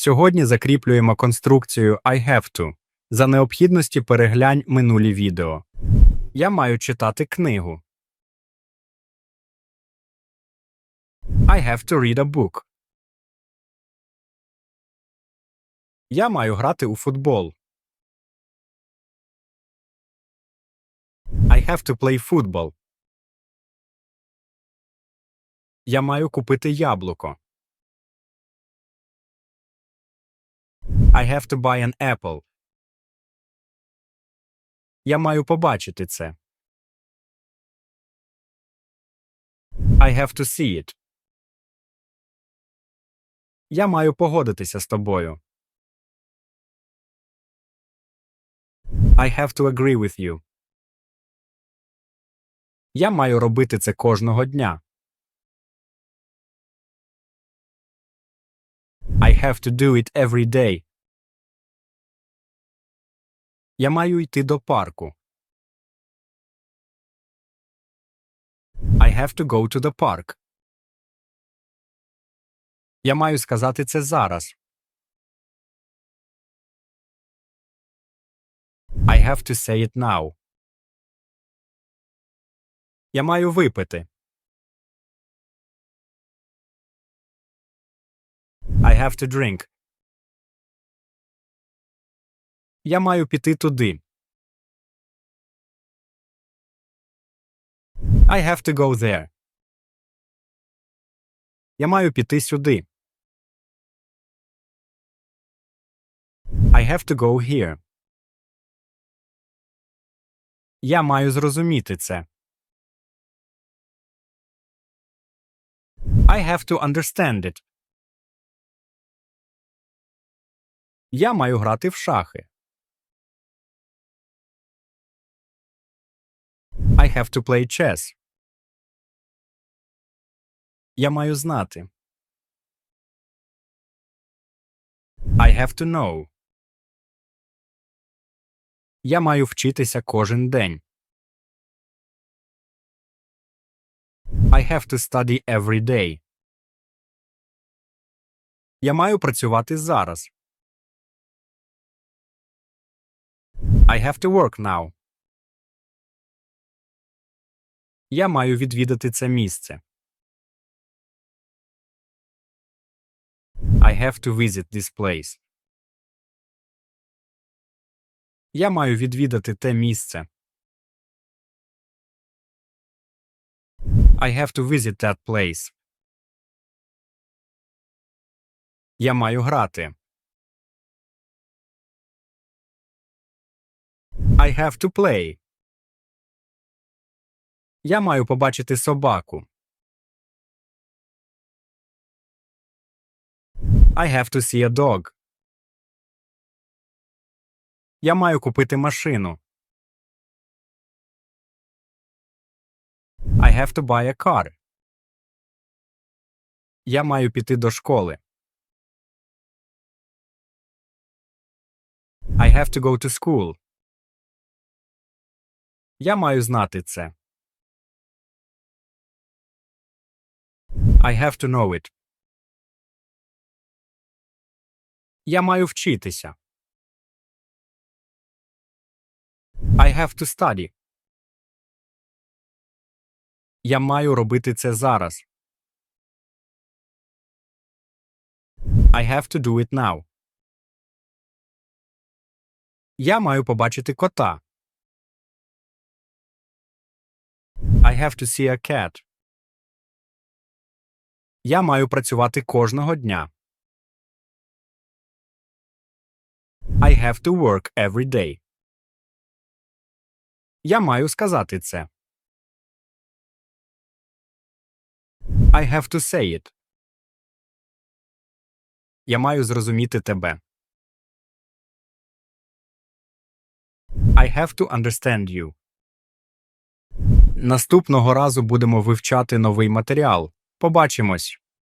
Сьогодні закріплюємо конструкцію I have to. За необхідності переглянь минулі відео. Я маю читати книгу. I have to read a book. Я маю грати у футбол. I have to play football. Я маю купити яблуко. I have to buy an apple. Я маю побачити це. I have to see it. Я маю погодитися з тобою. I have to agree with you. Я маю робити це кожного дня. I have to do it every day. Я маю йти до парку. I have to go to the park. Я маю сказати це зараз. I have to say it now. Я маю випити. I have to drink. Я маю піти туди. I have to go there. Я маю піти сюди. I have to go here. Я маю зрозуміти це. I have to understand it. Я маю грати в шахи. I have to play chess. Я маю знати. I have to know. Я маю вчитися кожен день. I have to study every day. Я маю працювати зараз. I have to work now. Я маю відвідати це місце. I have to visit this place. Я маю відвідати те місце. I have to visit that place. Я маю грати. I have to play. Я маю побачити собаку. I have to see a dog. Я маю купити машину. I have to buy a car. Я маю піти до школи. I have to go to school. Я маю знати це. I have to know it. Я маю вчитися. I have to study. Я маю робити це зараз. I have to do it now. Я маю побачити кота. I have to see a cat. Я маю працювати кожного дня. I have to work every day. Я маю сказати це. I have to say it. Я маю зрозуміти тебе. I have to understand you. Наступного разу будемо вивчати новий матеріал. Побачимось!